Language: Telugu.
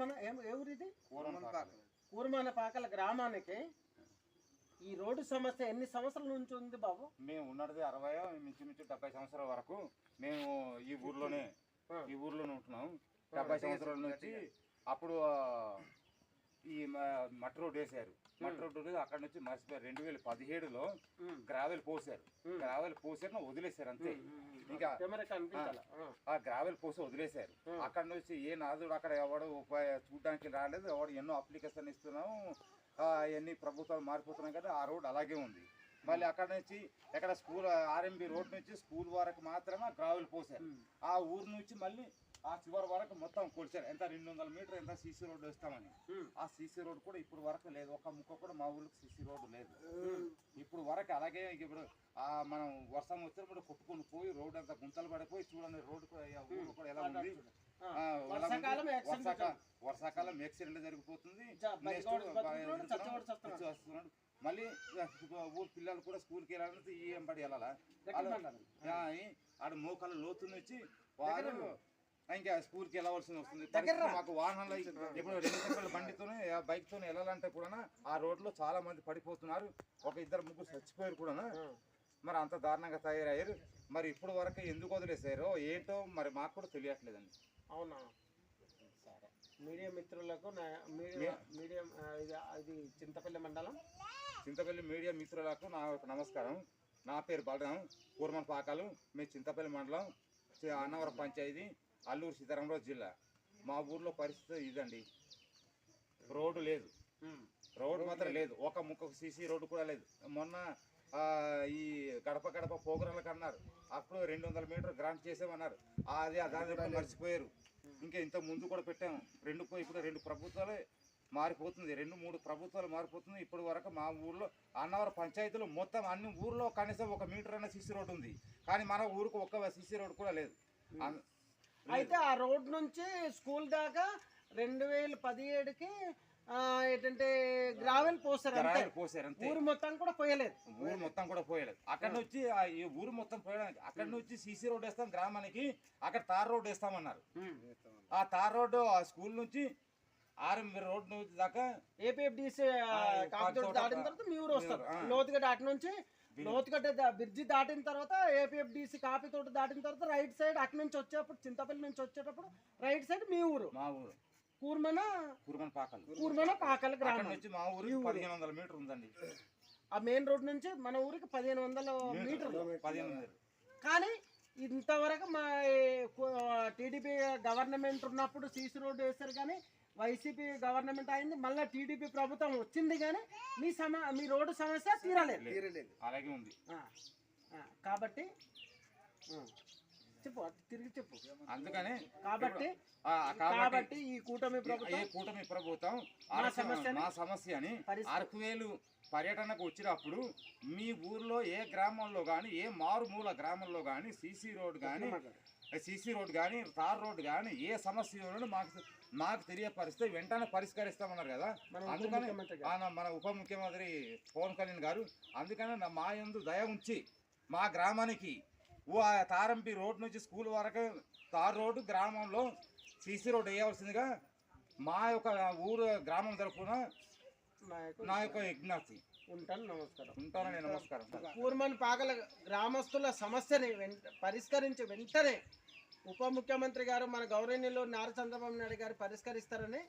కూర్మన ఏం ఏ. కూర్మన పాకల గ్రామానికి ఈ రోడ్డు సమస్య ఎన్ని సంవత్సరాల నుంచి ఉంది బాబు మేము ఉన్నది అరవై మించుమించు డెబ్బై సంవత్సరాల వరకు మేము ఈ ఊర్లోనే. ఈ ఊర్లోనే ఉంటున్నాం డెబ్బై సంవత్సరాల నుంచి అప్పుడు ఈ మ- మట్టి రోడ్డు వేసారు మట్టి రోడ్డు అక్కడ నుంచి మర్చిపోయారు. రెండు వేల పదిహేడులో. గ్రావెల్ పోసారు. గ్రావెల్ పోసారు వదిలేశారు అంతే. ఇంకా ఆ. గ్రావెల్ పోసి వదిలేశారు. అక్కడ నుంచి ఏ నాదుడు అక్కడ ఎవడు చూడడానికి రాలేదు. ఎవడు ఎన్నో అప్లికేషన్ ఇస్తున్నాం అవన్నీ ప్రభుత్వాలు మారిపోతున్నాయి కదా ఆ రోడ్ అలాగే ఉంది. మళ్ళీ అక్కడ నుంచి ఎక్కడ స్కూల్ ఆర్ఎంబి రోడ్ నుంచి స్కూల్ వరకు మాత్రమే గ్రావెల్ పోసారు. ఆ ఊరు నుంచి మళ్ళీ ఆ చివరి వరకు మొత్తం కొలిచారు. ఎంత రెండు వందల మీటర్ ఎంత సీసీ రోడ్ వేస్తామని. ఆ సీసీ రోడ్ కూడా ఇప్పుడు వరకు లేదు. ఒక ముక్క కూడా మా ఊళ్ళకి సీసీ రోడ్ లేదు. ఇప్పుడు వరకు అలాగే ఇప్పుడు ఆ మనం వర్షం వచ్చినప్పుడు కొట్టుకొని పోయి రోడ్ అంతా గుంతలు పడిపోయి చూడండి రోడ్డు కూడా ఎలా ఉంది? వర్షాకాలం యాక్సిడెంట్ జరిగిపోతుంది. మళ్ళీ ఊరు పిల్లలు కూడా స్కూల్కి వెళ్ళాలంటే ఈ ఎంబడి వెళ్ళాలా? ఆడ మోకాళ్ళ లోతు నుంచి వాళ్ళు ఇంకా స్కూల్కి వెళ్ళవలసి వస్తుంది. మాకు వాహనాలు ఇప్పుడు రెండు చక్రాల బండితోనే బైక్తోనే వెళ్ళాలంటే కూడా ఆ రోడ్లో చాలా మంది పడిపోతున్నారు. ఒక ఇద్దరు ముగ్గురు చచ్చిపోయారు కూడా. మరి అంత దారుణంగా తయారయ్యారు. మరి ఇప్పుడు వరకు ఎందుకు వదిలేసారో ఏంటో మరి మాకు కూడా తెలియట్లేదండి. అవునా? మీడియా మిత్రులకు మీడియా మీడియా ఇది చింతపల్లి మండలం? చింతపల్లి మీడియా మిత్రులకు నా యొక్క నమస్కారం. నా పేరు బలరాం కూర్మన్ పాకాలు మీ చింతపల్లి మండలం అన్నవరం పంచాయతీ. అల్లూరు సీతారామరాజు జిల్లా. మా ఊర్లో పరిస్థితి ఇదండి. రోడ్డు లేదు. రోడ్డు మాత్రం లేదు. ఒక ముక్క సీసీ రోడ్డు కూడా లేదు. మొన్న ఆ, ఈ గడప గడప ప్రోగ్రాంలకు అన్నారు. అప్పుడు రెండు వందల మీటర్ గ్రాంట్ చేసామన్నారు. అది దాని కూడా మర్చిపోయారు. ఇంకా ఇంత ముందు కూడా పెట్టాము రెండు ఇప్పుడు రెండు ప్రభుత్వాలే మారిపోతుంది. రెండు మూడు ప్రభుత్వాలు మారిపోతుంది. ఇప్పటి వరకు మా ఊర్లో అన్నవరం పంచాయతీలో మొత్తం అన్ని ఊర్లో కనీసం ఒక మీటర్ అన్న సీసీ రోడ్డు ఉంది. కానీ మన ఊరికి ఒక్క సీసీ రోడ్డు కూడా లేదు. అయితే ఆ రోడ్ నుంచి స్కూల్ దాకా రెండు వేల పదిహేడుకి ఆ, ఏంటంటే గ్రావెల్ పోసారు అంతే. పోసారు అంతే. ఊరు మొత్తం కూడా పోయలేదు. ఊరు మొత్తం కూడా పోయలేదు. అక్కడ నుంచి ఈ ఊరు మొత్తం పోయడానికి అక్కడ నుంచి సీసీ రోడ్ వేస్తాం గ్రామానికి అక్కడ తార్ రోడ్ వేస్తామన్నారు. ఆ తార్ రోడ్డు ఆ స్కూల్ నుంచి ఆర్ఎం రోడ్ నుంచి దాకా ఏపీఎఫ్డిసి దాటిన తర్వాత మీ ఊరు వస్తారు. ఆ. లోతుగడ్డ అటు నుంచి లోతుగడ్డ దా- బ్రిడ్జి దాటిన తర్వాత ఏపీఎఫ్డిసి కాపీతోటి దాటిన తర్వాత రైట్ సైడ్ అటు నుంచి వచ్చేటప్పుడు చింతపల్లి నుంచి వచ్చేటప్పుడు రైట్ సైడ్ మీ ఊరు. మా ఊరు. కూర్మన? కురుమన్ పాకలు. కూర్మన పాకల గ్రామం. నుంచి మా ఊరు. పదిహేను వందల మీటర్ ఉందండి. ఆ మెయిన్ రోడ్ నుంచి మన ఊరికి పదిహేను వందల మీటర్లు. పదిహేను కానీ ఇంతవరకు మా టీడీపీ గవర్నమెంట్ ఉన్నప్పుడు సీసీ రోడ్డు వేశారు కానీ వైసీపీ గవర్నమెంట్ అయింది మళ్ళీ టీడీపీ ప్రభుత్వం వచ్చింది కానీ మీ సమ మీ రోడ్డు సమస్య తీరలేదు. అలాగే ఉంది. కాబట్టి చెప్పు తిరిగి చెప్పు. అందుకనే కాబట్టి కాబట్టి ఈ కూటమి ప్రభుత్వం కూటమి ప్రభుత్వం అరకు- సమస్యని మా సమస్యని పరిస్థితి- అరకు వేలు పర్యటనకు వచ్చినప్పుడు మీ ఊర్లో ఏ గ్రామంలో కానీ ఏ మారుమూల గ్రామంలో కానీ సీసీ రోడ్ కానీ సీసీ రోడ్ కానీ తార్ రోడ్ కానీ ఏ సమస్య మాకు మాకు తెలియపరిస్తే వెంటనే పరిష్కరిస్తామన్నారు కదా. అందుకని మన ఉప ముఖ్యమంత్రి పవన్ కళ్యాణ్ గారు అందుకని మా యందు దయ ఉంచి మా గ్రామానికి తారంపి రోడ్ నుంచి స్కూల్ వరకు తార్ రోడ్డు గ్రామంలో సీసీ రోడ్ వేయవలసిందిగా మా యొక్క ఊరు గ్రామం తరఫున నా యొక్క విజ్ఞప్తి ఉంటాను నమస్కారం. ఉంటానని నమస్కారం. కూర్మన్ పాకల గ్రామస్తుల సమస్యని వెంట పరిష్కరించి వెంటనే ఉప ముఖ్యమంత్రి గారు మన గౌరవనీయులు నారా చంద్రబాబు నాయుడు గారు పరిష్కరిస్తారని